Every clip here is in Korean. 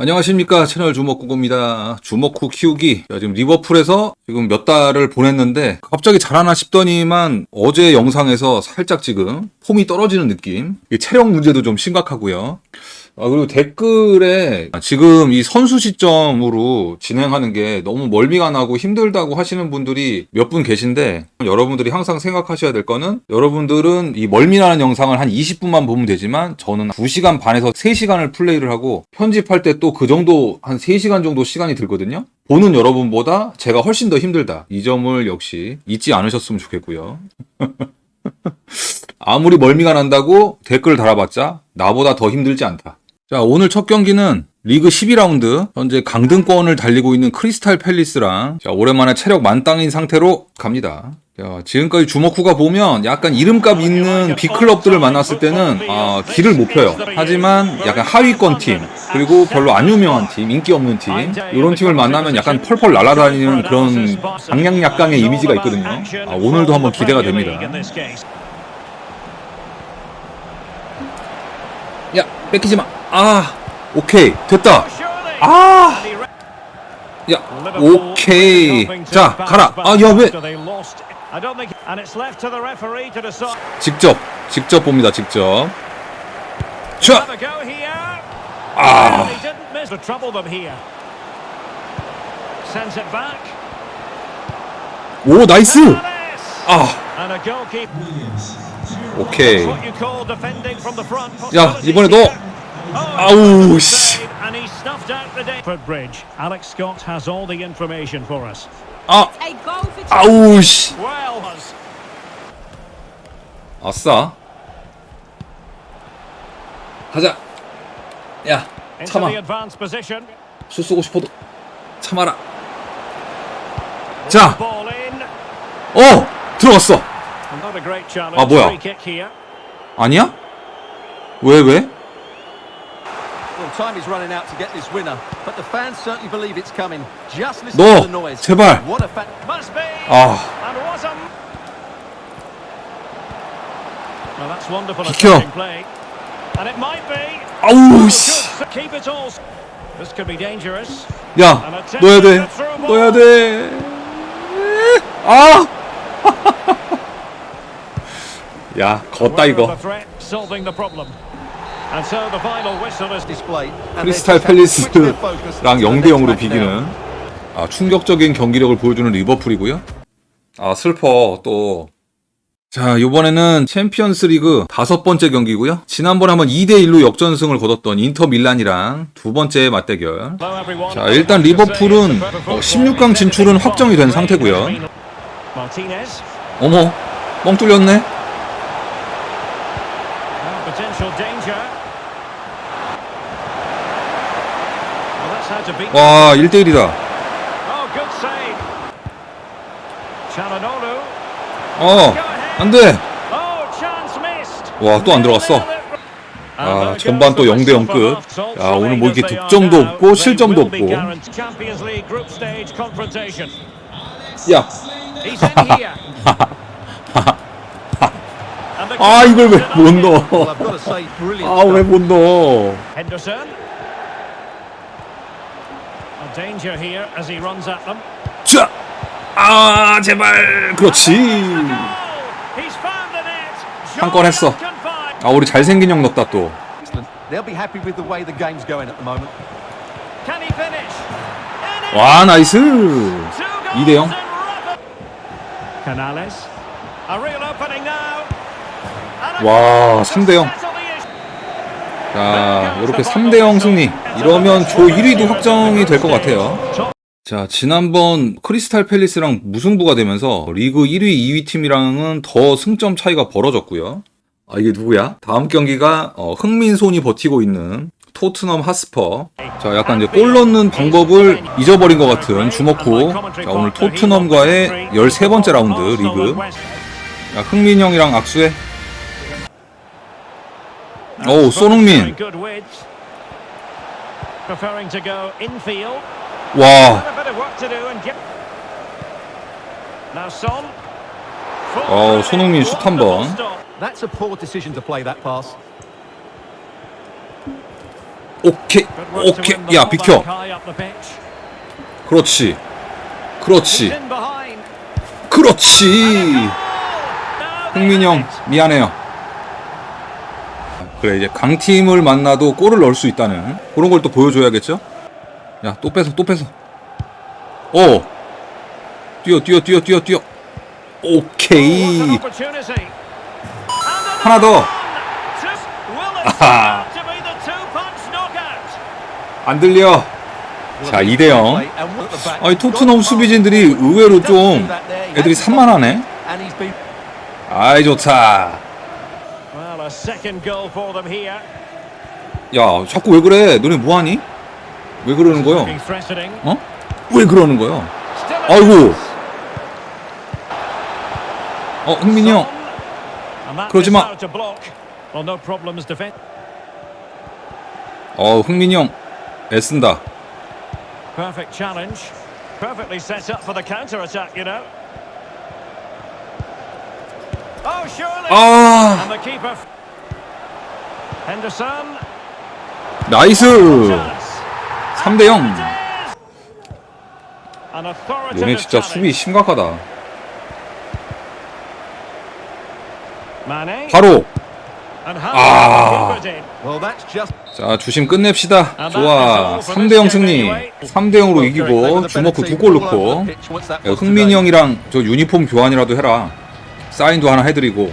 안녕하십니까 채널 주먹구구입니다. 주먹구 키우기 자, 지금 리버풀에서 지금 몇 달을 보냈는데 갑자기 잘하나 싶더니만 어제 영상에서 살짝 지금 폼이 떨어지는 느낌 이 체력 문제도 좀 심각하고요. 아, 그리고 댓글에 지금 이 선수 시점으로 진행하는 게 너무 멀미가 나고 힘들다고 하시는 분들이 몇 분 계신데 여러분들이 항상 생각하셔야 될 거는 여러분들은 이 멀미 나는 영상을 한 20분만 보면 되지만 저는 2시간 반에서 3시간을 플레이를 하고 편집할 때 또 그 정도 한 3시간 정도 시간이 들거든요. 보는 여러분보다 제가 훨씬 더 힘들다. 이 점을 역시 잊지 않으셨으면 좋겠고요. 아무리 멀미가 난다고 댓글 달아봤자 나보다 더 힘들지 않다. 자, 오늘 첫 경기는 리그 12라운드 현재 강등권을 달리고 있는 크리스탈 팰리스랑 자, 오랜만에 체력 만땅인 상태로 갑니다. 자, 지금까지 주먹후가 보면 약간 이름값 있는 빅클럽들을 만났을 때는 아, 길을 못 펴요. 하지만 약간 하위권 팀 그리고 별로 안 유명한 팀, 인기 없는 팀 이런 팀을 만나면 약간 펄펄 날아다니는 그런 강약약강의 이미지가 있거든요. 아, 오늘도 한번 기대가 됩니다. 야, 뺏기지 마. 아, 오케이 됐다. 아, 야, 오케이. 자, 가라. 아, 야 왜? 직접, 직접 봅니다. 직접. 자, 아, 오 나이스. 아, 오케이. 야, 이번에 너. 아우 씨. Bridge. Alex Scott has all the information for us. 아, 아우 씨. 아싸. 가자. 야, 참아. 슛 쏘고 싶어도 참아라. 자. 어, 들어갔어. 아, 뭐야? Free kick here. 아니야? 왜 왜? Well, time is running out to get this winner, but the fans certainly believe it's coming. Just listen 너, to the noise. 제발. What a fa- Must be. 아, And was a. Well, that's wonderful 비켜. attacking play. And it might be. 아우 Good. 씨. Keep it all. This could be dangerous. 야, 넣어야 돼. 넣어야 돼. 아. 야, 걷다 이거. 크리스탈 팰리스랑 to the 0대 next 0으로 match 비기는. 아, 충격적인 경기력을 보여주는 리버풀이고요. 아, 슬퍼 또. 자, 이번에는 챔피언스 리그 다섯 번째 경기고요. 지난번에 한번 2대 1로 역전승을 거뒀던 인터 밀란이랑 두 번째 맞대결. 자, 일단 리버풀은 어, 16강 진출은 확정이 된 상태고요. 어머, 뻥 뚫렸네. Potential danger. Well, that's how to beat. 와, 1대 1이다. Oh, good save. Chalanolu. 어, 안 돼. Oh, chance missed. 와, 또 안 들어갔어. 아, 전반 또 0대 0 끝. 야, 오늘 뭐 이렇게 득점도 없고 실점도 없고. 야, 아, 이걸 왜 못 넣어? 아, 왜. 못 넣어? Danger here as he runs at them. 자, 아, 제발. 그렇지. Net. 한건 했어. 아, 우리 잘생긴 형 넣었다 또. They'll be happy with the way the game's going at the moment. Can he finish? 와, 나이스. Two goals 2대 0. in rapid- Canales. A real opening now. 와, goal to 3대 0. 자, 이렇게 3대 0 승리. 이러면 조 1위도 확정이 될 것 같아요. 자, 지난번 크리스탈 팰리스랑 무승부가 되면서 리그 1위, 2위 팀이랑은 더 승점 차이가 벌어졌고요. 아, 이게 누구야? 다음 경기가 어, 흥민손이 버티고 있는 토트넘 하스퍼. 자, 약간 이제 골 넣는 방법을 잊어버린 것 같은 주먹후. 자, 오늘 토트넘과의 13번째 라운드 리그. 야, 흥민 형이랑 악수해. 오, 손흥민. 와. 어, 손흥민 슛 한 번. That's a poor decision to play that pass. 오케이 오케이 야 비켜. 그렇지 그렇지. 그렇지 흥민이 형 미안해요 그래 이제 강팀을 만나도 골을 넣을 수 있다는 그런 걸 또 보여줘야겠죠? 야 또 뺏어 또 뺏어. 오! 뛰어 뛰어 뛰어 뛰어 뛰어. 오케이. 하나 더. 아하. 안 들려. 자 2대 0 아니 토트넘 수비진들이 의외로 좀 애들이 산만하네. 아이 좋다 야 자꾸 왜 그래 너네 뭐 하니 왜 그러는 거요 threatening. 어? 왜 그러는 거요 a 아이고. 어 흥민이 형 그러지 마. Well. 어, 흥민이 형 애쓴다. Perfect challenge. Perfectly set up for the counter-attack, you know. Oh, surely. 아, And the keeper. Henderson. 나이스. Chance. 3대 0. It is. An authoritative 너네 진짜 수비. 심각하다. 바로. 아. 자, 주심 끝냅시다. 좋아. 3대 0 승리. 3대 0으로 이기고 주먹구 두골 넣고 야, 흥민이 형이랑 저 유니폼 교환이라도 해라. 사인도 하나 해드리고.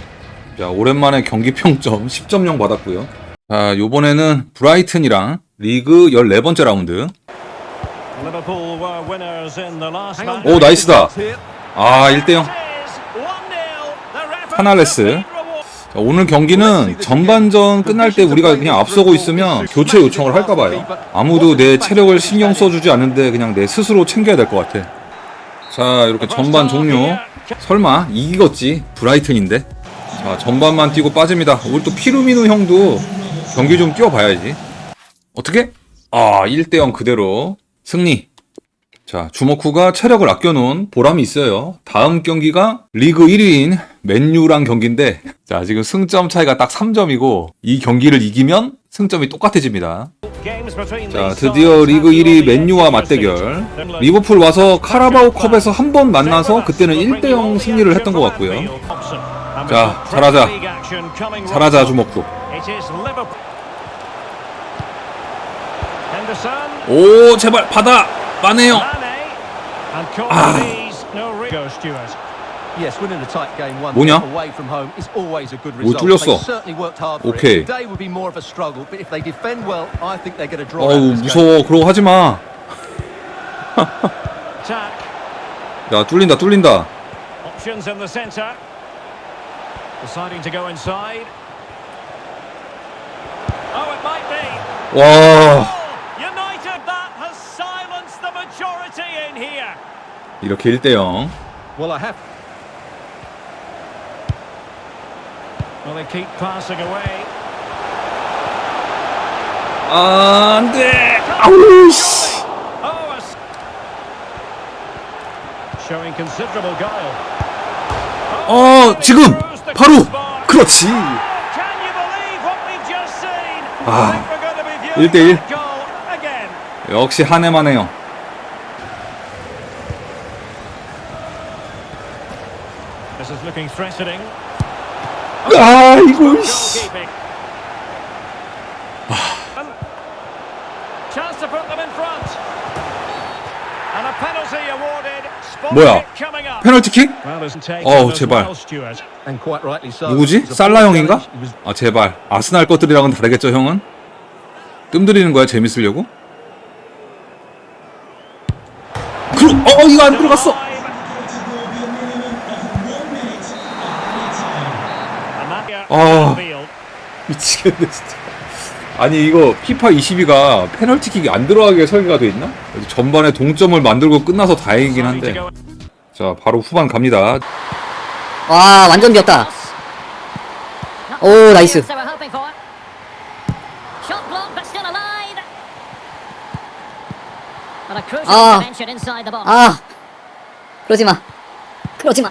자, 오랜만에 경기 평점 10.0 받았고요. 자, 요번에는 브라이튼이랑 리그 14번째 라운드. 오, 나이스다. 아, 1대 0. It is 1-0. The referee 파날레스. 자, 오늘 경기는 전반전 끝날 때 우리가 그냥 앞서고 있으면 교체 요청을 할까봐요. 아무도 내 체력을 신경 써주지 않는데 그냥 내 스스로 챙겨야 될 것 같아. 자, 이렇게 전반 종료. 설마 이기겠지? 브라이튼인데. 자, 전반만 뛰고 빠집니다. 우리 또 피루미누 형도 경기 좀 뛰어봐야지. 어떻게? 아, 1대0 그대로 승리. 자, 주먹후가 체력을 아껴놓은 보람이 있어요. 다음 경기가 리그 1위인 맨유랑 경기인데, 자, 지금 승점 차이가 딱 3점이고, 이 경기를 이기면 승점이 똑같아집니다. 자, 드디어 리그 have 1위 really 맨유와. 맞대결. 리버풀 와서 카라바오 컵에서 한 번 만나서 그때는 1대0 승리를 했던 것 같고요. 자, 잘하자. 잘하자. Henderson. 오, 제발, 받아! 마네요! Mane. 뭐냐? away from home is always a good 뭐 result. 뚫렸어. They certainly worked hard for 오케이. it. Today would be more of a struggle, but if they defend well, I think they're going to draw out 어우. 무서워. 그러고 하지 마. Attack. 야, 뚫린다, 뚫린다. Options in the centre. Deciding to go inside. Oh, it might be. 와, United that has silenced the majority in here. 이렇게 1대0. Well, I have Well, they keep passing away. 아, 안 돼. 아우, 씨. Oh, a s- showing considerable guile. 어, 지금 바로 그렇지. Can you believe what we've just seen? 아, I think we're going to be viewing 1대1. that goal again. 역시 한 해만 해요. This is looking threatening. 아, 이거 씨. 뭐야? 페널티킥? 어우, 제발. 누구지? 살라 형인가? 아, 제발. 아스날 것들이랑은 다르겠죠, 형은? 뜸들이는 거야, 재밌으려고? 그, 어, 이거 안 들어갔어. 아. 미치겠네, 진짜. 아니, 이거 피파 22가 페널티킥이 안 들어가게 설계가 돼 있나? 전반에 동점을 만들고 끝나서 다행이긴 한데. 자, 바로 후반 갑니다. 와 완전 비었다 오 나이스 They were hoping for. Shot blocked, but still alive. But a crucial Ah. intervention inside the box. 아 그러지 마 그러지 마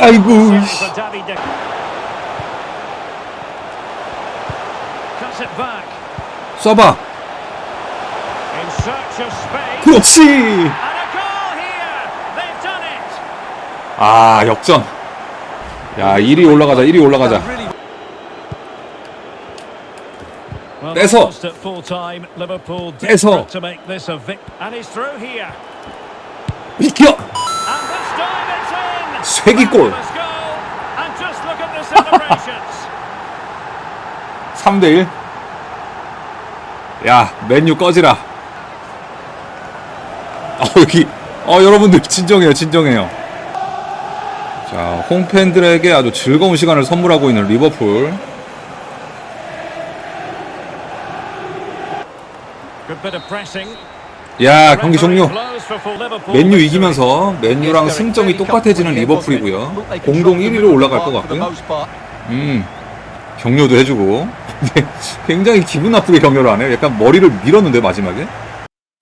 아이고. 쏴봐. 그렇지! 아, 역전. 야, 1위 올라가자, 1위 올라가자. Through here. 비켜! 쐐기골. Fabulous goal. And just look at the celebrations. 3대1. 야, 맨유 꺼지라. 어, 여기, 어, 여러분들, 진정해요, 진정해요. 자, 홈팬들에게 아주 즐거운 시간을 선물하고 있는 리버풀. Good bit of pressing. 야, 경기 종료. 맨유. 이기면서 맨유랑 승점이 똑같아지는 리버풀이고요. 공동 1위로 올라갈 것 같고요. 음, 격려도 해주고. 굉장히 기분 나쁘게 격려를 하네요. 약간 머리를 밀었는데, 마지막에.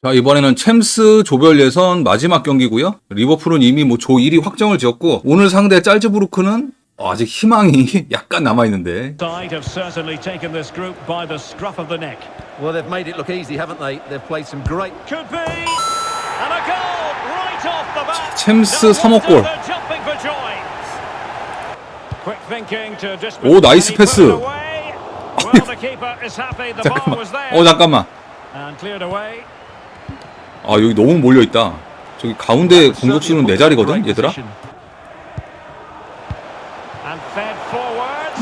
자, 이번에는 챔스 조별 예선 마지막 경기고요. 리버풀은 이미 뭐 조 1위 확정을 지었고, 오늘 상대 짤즈부르크는 아직 희망이 약간 남아 있는데. Side have certainly taken this group by the scruff of the neck. Well, they've made it look easy, haven't they? They've played some great Could be. And a goal right off the bat. 챔스 No 3억 wonder 골. they're jumping for joy.Quick thinking to dismiss 오, 나이스 패스. further away. Well, the keeper is happy the ball 잠깐만. was there. 어, 잠깐만. And cleared away. 아, 여기 너무 몰려 있다. 저기 가운데 공격수는 내 자리거든, 얘들아?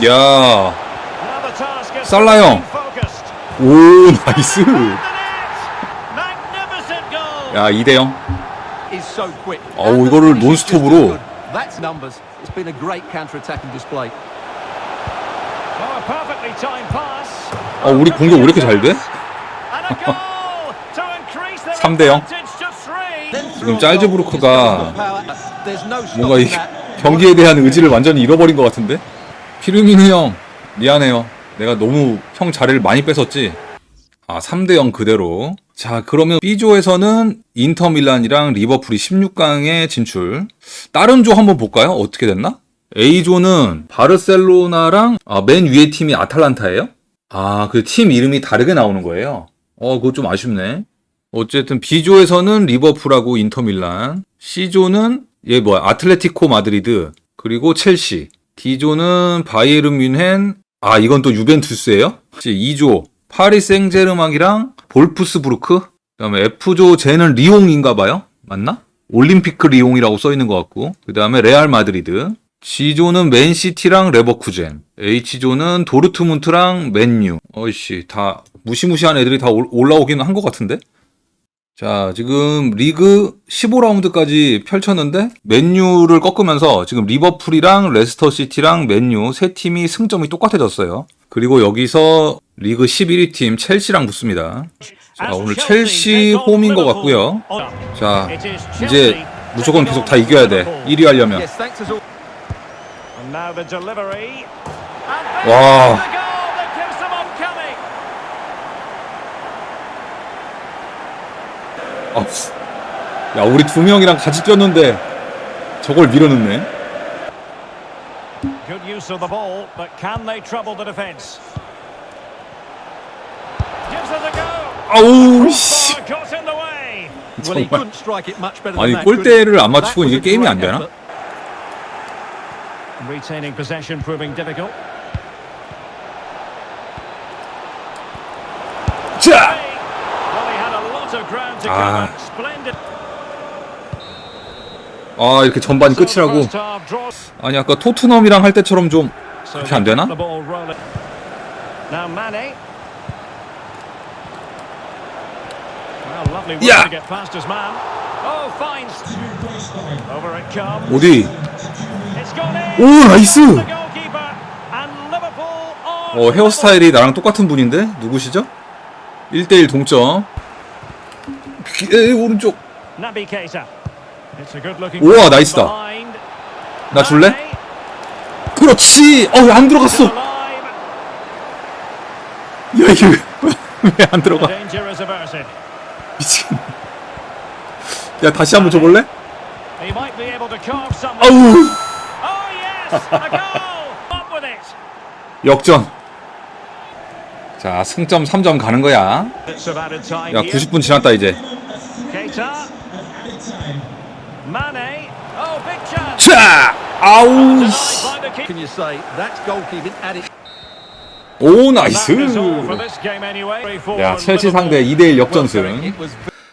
야 살라 형. 오, 나이스. 야, 2대0. is so quick. 어우, And the 이거를 논스톱으로. Oh. 어, 우리 공격 왜 이렇게 잘 돼? And a goal to increase their 3대 0. advantage to three. Then 지금 no 뭔가 이. 경기에 대한 의지를 완전히 잃어버린 것 같은데? 피르미누 형, 미안해요. 내가 너무 형 자리를 많이 뺏었지? 아, 3대 0 그대로. 자, 그러면 B조에서는 인터밀란이랑 리버풀이 16강에 진출. 다른 조 한번 볼까요? 어떻게 됐나? A조는 바르셀로나랑 아, 맨 위에 팀이 아탈란타예요? 아, 그 팀 이름이 다르게 나오는 거예요. 어, 그거 좀 아쉽네. 어쨌든 B조에서는 리버풀하고 인터밀란, C조는 얘 뭐야 아틀레티코 마드리드 그리고 첼시, D조는 바이에른 뮌헨, 아 이건 또 유벤투스예요? 2조 파리 생제르맹이랑 볼프스부르크, 그다음에 F조 쟤는 리옹인가 봐요, 맞나? 올림피크 리옹이라고 써 있는 것 같고, 그다음에 레알 마드리드. G조는 맨시티랑 레버쿠젠, H조는 도르트문트랑 맨유. 어이씨, 다 무시무시한 애들이 다 올- 올라오기는 한것 같은데? 자, 지금 리그 15라운드까지 펼쳤는데 맨유를 꺾으면서 지금 리버풀이랑 레스터 시티랑 맨유 세 팀이 승점이 똑같아졌어요. 그리고 여기서 리그 11위 팀 첼시랑 붙습니다. 자, 오늘 첼시 홈인 것 같고요. 자, 이제 무조건 계속 다 이겨야 돼. 1위 하려면. Yes, thanks as all. And now the delivery. And 와. the goal that gives them on coming. 아, 야, 우리 두 명이랑 같이 뛰었는데 저걸 밀어넣네. Good use of the ball, but can they trouble the defence? Gives it a go. 아우, 씨. Got in the way. 정말. 아니? 골대를 안 맞추고 이게 게임이 안 되나? Retaining possession proving difficult. 자! Well, he had a lot of ground to Ah. cover. Splendid. 아, 이렇게 전반이 So 끝이라고. 아니, 아까 토트넘이랑 할 때처럼 좀 그렇게 안 되나? Oh, comes. 어디? 오, 나이스! 어, 헤어스타일이 나랑 똑같은 분인데? 누구시죠? 1대1 동점. 에, 오른쪽. 우와, 나이스다. 나 줄래? 그렇지! 어, 안 들어갔어! 야, 이게 왜 안 들어가? 미치겠네. 야, 다시 한번 줘볼래? 아우! Oh. 역전. 자, 승점 3점 가는 거야. 야, here. 90분 지났다, 이제. Keita. Mane. Oh, big chance. 자! 아우. Can you say that's goalkeeping at its 오, 나이스. 야, 첼시 상대 2대1 역전승. It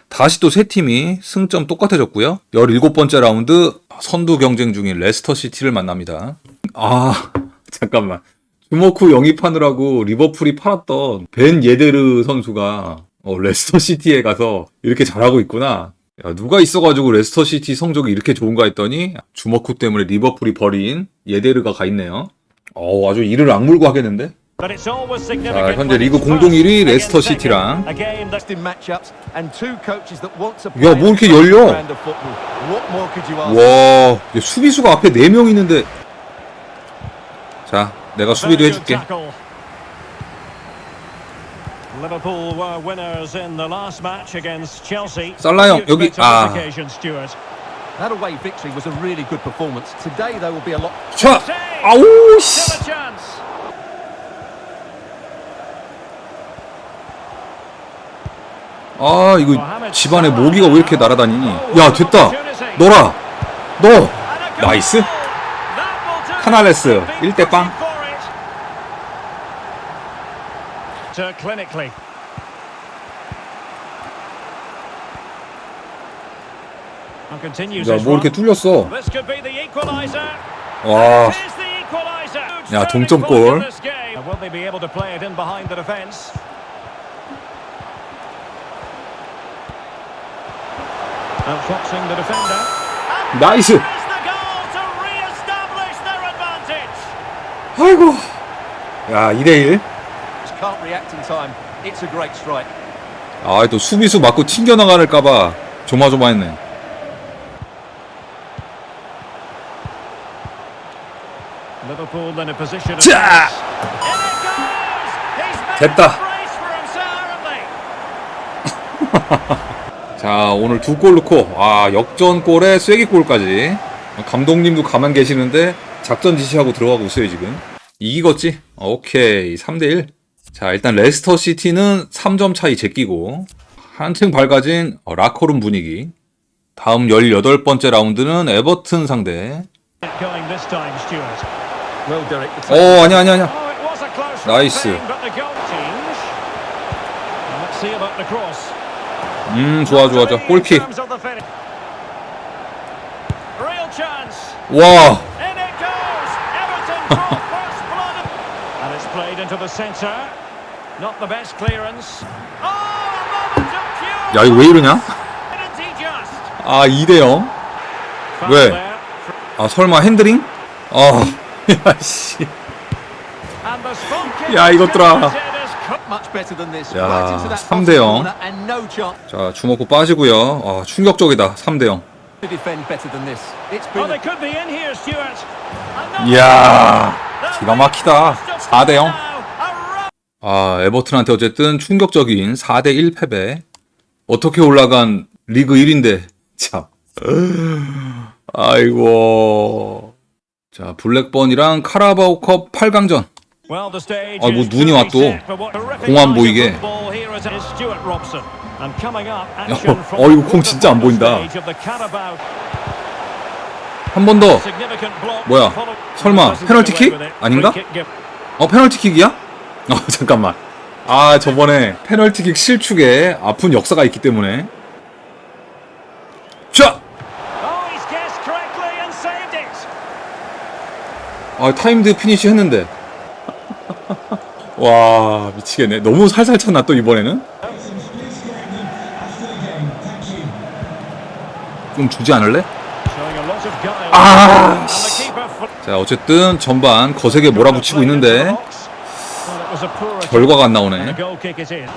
다시 또 세 팀이 승점 똑같아졌고요. 17번째 라운드 선두 경쟁 중인 레스터 시티를 만납니다. 아, 잠깐만. 주모쿠 영입하느라고 리버풀이 팔았던 벤 예데르 선수가 어, 레스터 시티에 가서 이렇게 잘하고 있구나. 야, 누가 있어가지고 레스터 시티 성적이 이렇게 좋은가 했더니 주모쿠 때문에 리버풀이 버린 예데르가 가 있네요. 어, 아주 이를 악물고 하겠는데? 자, 현재 리그 공동 first 1위 against 레스터. 시티랑 야, 뭐 이렇게 열려? 와, 수비수가 앞에 4명 있는데. 자, 내가 수비도 해줄게. Liverpool were winners in the last match against Chelsea. 살라 형, What do you 여기- 아. That away victory was a really good performance. Today there will be a lot 자! 아우, 씨. 아, 이거 집안에 모기가 왜 이렇게 날아다니니? 야, 됐다. 너라. 너. 나이스. 카날레스, Big 1대 빵. To clinically. And continues 야, 뭐 이렇게. 뚫렸어. This could be the equaliser. 와. Is the equaliser. 야, 동점골. this. Will they be able to play it in behind the defence? Outfoxing the defender. 나이스. 아이고. 야, 2대 1. Can't react in time. It's a great strike. 아, 또 수비수 맞고 튕겨 나갈까봐 조마조마했네. Liverpool in a position of 자! 됐다. 자, 오늘 두 골 넣고, 아, 역전골에 쐐기골까지. 감독님도 가만 계시는데, 작전 지시하고 들어가고 있어요, 지금. 이기겠지? 오케이. 3대1. 자, 일단 레스터 시티는 3점 차이 제끼고, 한층 밝아진 어, 라커룸 분위기. 다음 18번째 라운드는 에버튼 상대. 어, 아니야, 아니야, 아니야. Oh, cross. 음, 좋아, 좋아, 좋아. 골킥. 와, In it goes. Everton draw first blood. And it's played into the centre. Not the best clearance. Oh, a moment of pure 야, 이거 왜 이러냐? 아, 2대0. Foul 왜? 아, 설마 핸드링? 아, 야, 씨. And the spot kick 야, 이것들아. 야, right into that 3 bottom 대 0. corner and no chance 자, 주먹고 빠지고요. 아, 충격적이다. 3대0. to defend better than this. It's Oh, been they could be in here, Stuart. Another 이야, 기가 막히다. just 4대 0. 아, 에버튼한테 어쨌든 충격적인 4대 1 패배. 어떻게 올라간 리그 1인데, 참. 아이고. 자, 블랙번이랑 카라바오컵 8강전. Well, the stage 아, 뭐 눈이 와 또. 공안 보이게. 야, 어, 이거 공 진짜 안 보인다. 한 번 더. 뭐야? 설마 페널티킥? 아닌가? 어, 페널티킥이야? 어, 잠깐만. 아, 저번에 페널티킥 실축에 아픈 역사가 있기 때문에. 자! Oh. 아, 타임드 피니시 했는데. 와, 미치겠네. 너무 살살 쳤나, 또 이번에는? 좀 주지 않을래? Keeper 자, 어쨌든 전반 거세게 몰아붙이고 있는데 결과가 안 나오네. goal kick is in.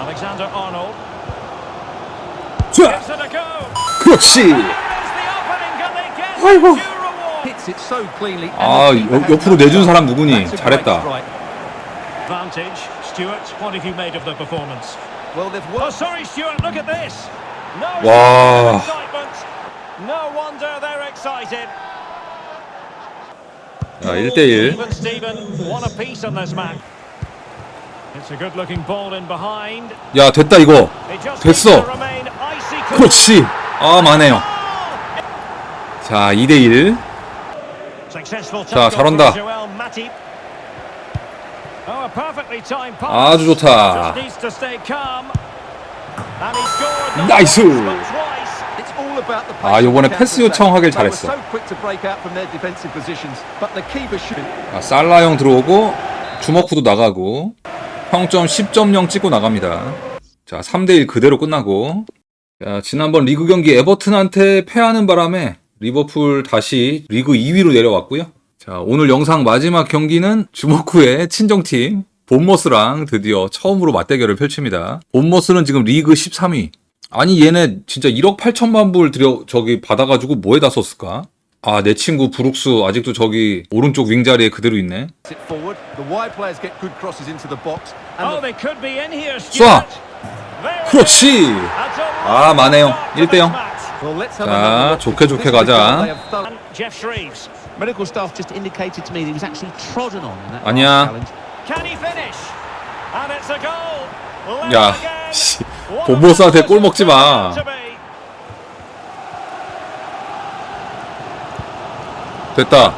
Alexander Arnold. 자. 그렇지. 아이고. due reward? Hits it so cleanly. and 아, 옆- 옆으로 내준. 사람 누구니? 잘했다. strike. Oh. 자, 1대1. Even Steven, one apiece on this match. It's a good-looking ball in behind. 야, 됐다, 이거. 됐어. 그렇지. 아, 마네요. 자, 2대1. Successful 자, 잘한다. Oh. 아주 좋다. 나이스. 아, 요번에 the 패스. 요청하길 잘했어. 아, 살라 형 들어오고 주먹 후도 나가고 평점 10.0 찍고 나갑니다. 자, 3대1 그대로 끝나고 자, 지난번 리그 경기 에버튼한테 패하는 바람에 리버풀 다시 리그 2위로 내려왔고요. 자, 오늘 영상 마지막 경기는 주먹 후의 친정팀 본머스랑 드디어 처음으로 맞대결을 펼칩니다. 본머스는 지금 리그 13위. 아니 얘네 진짜 1억 8천만 불 들여 저기 받아가지고 뭐에다 썼을까? 아 내 친구 브룩스 아직도 저기 오른쪽 윙 자리에 그대로 있네. Oh, 쏴! 그렇지. 아, to 1대 0. this match. Well, let's have 자. 좋게 좋게 가자. 아니야. 야. 씨, 본보스한테 골 먹지 마. 됐다.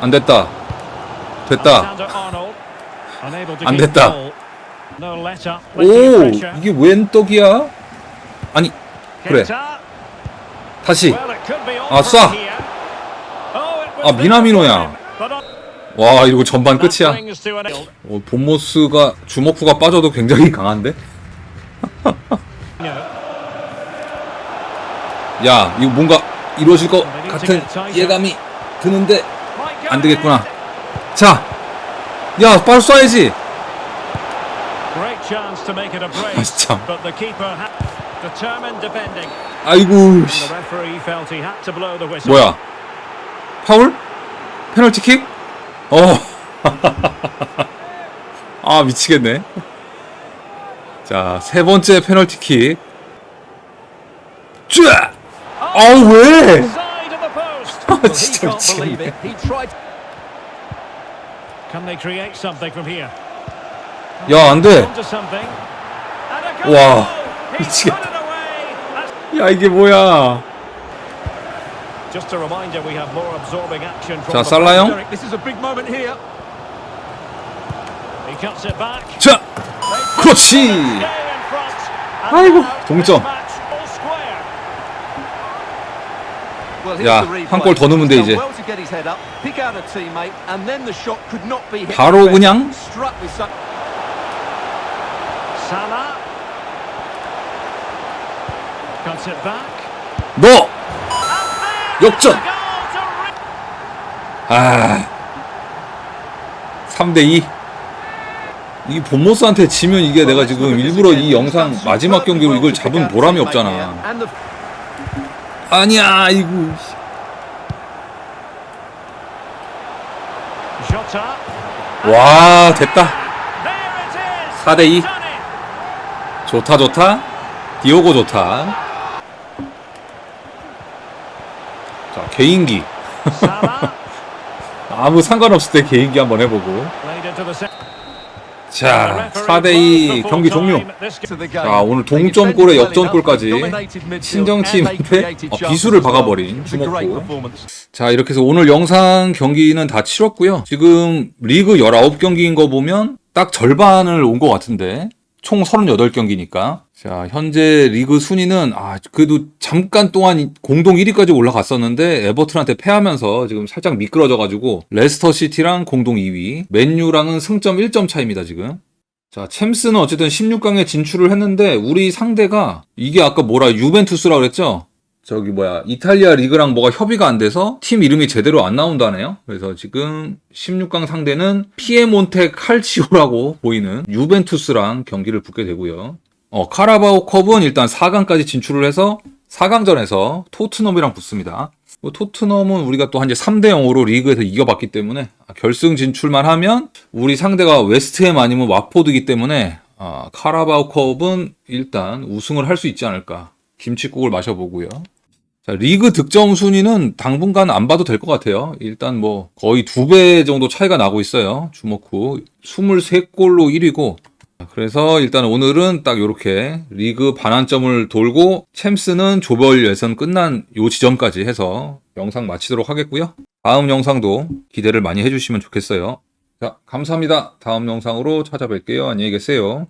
안 됐다. 됐다. 안 됐다. 오. 이게 웬 떡이야? 아니, 그래. 다시. 아, 쏴. Oh, 아, 미나미노야. there for him, but on- 와, 이거 전반 끝이야. 어, 본모스가 주먹후가 빠져도 굉장히 강한데? 야, 이거 뭔가 이루어질 것 같은 예감이 드는데 안 되겠구나. 자, 야, 바로 쏴야지. 아, defending. 아이고, 씨. 뭐야? 파울? 페널티킥? 어. 아, 미치겠네. 자, 세 번째 페널티킥. 쭈아! 아우, 왜? 아, 진짜 미치겠네. 야, 안 돼. 와, 미치겠다. 야, 이게 뭐야? He cuts it back. 자, in front. And 아이고, 동점. 야, the replay. 한골 더 넣으면 돼, 이제. 바로. 그냥? Cuts it back. 역전! 아. 3대 2. 이 본모스한테 지면 이게 내가 지금 일부러 이 영상 마지막 경기로 이걸 잡은 보람이 없잖아. 아니야, 이거. 와, 됐다. There it is. 4대 2. Done it. 좋다, 좋다. 디오고 좋다. 개인기. 아무 상관없을 때 개인기 한번 해보고. 자, 4대2 경기 종료. 자, 오늘 동점골에 역전골까지 어, chances 비수를. 박아버린 주먹구. 자, 이렇게 해서 오늘 영상 경기는 다 치렀고요. 지금 리그 19경기인 거 보면 딱 절반을 온 것 같은데. 총 38경기니까. 자, 현재 리그 순위는, 아, 그래도 잠깐 동안 공동 1위까지 올라갔었는데, 에버튼한테 패하면서 지금 살짝 미끄러져 가지고, 레스터 시티랑 공동 2위, 맨유랑은 승점 1점 차입니다, 지금. 자, 챔스는 어쨌든 16강에 진출을 했는데 우리 상대가 이게 아까 뭐라 유벤투스라 그랬죠? 저기 뭐야 이탈리아 리그랑 뭐가 협의가 안 돼서 팀 이름이 제대로 안 나온다네요. 그래서 지금 16강 상대는 피에몬테 칼치오라고 보이는 유벤투스랑 경기를 붙게 되고요. 어, 카라바오 컵은 일단 4강까지 진출을 해서 4강전에서 토트넘이랑 붙습니다. 뭐 토트넘은 우리가 또 한 이제 3대 0으로 리그에서 이겨봤기 때문에 아, 결승 진출만 하면 우리 상대가 웨스트햄 아니면 와포드이기 때문에 아, 카라바오 컵은 일단 우승을 할 수 있지 않을까. 김치국을 마셔보고요. 자, 리그 득점 순위는 당분간 안 봐도 될 것 같아요. 일단 뭐 거의 두 배 정도 차이가 나고 있어요. 후 23골로 1위고 그래서 일단 오늘은 딱 이렇게 리그 반환점을 돌고 챔스는 조별 예선 끝난 요 지점까지 해서 영상 마치도록 하겠고요. 다음 영상도 기대를 많이 해주시면 좋겠어요. 자, 감사합니다. 다음 영상으로 찾아뵐게요. 안녕히 계세요.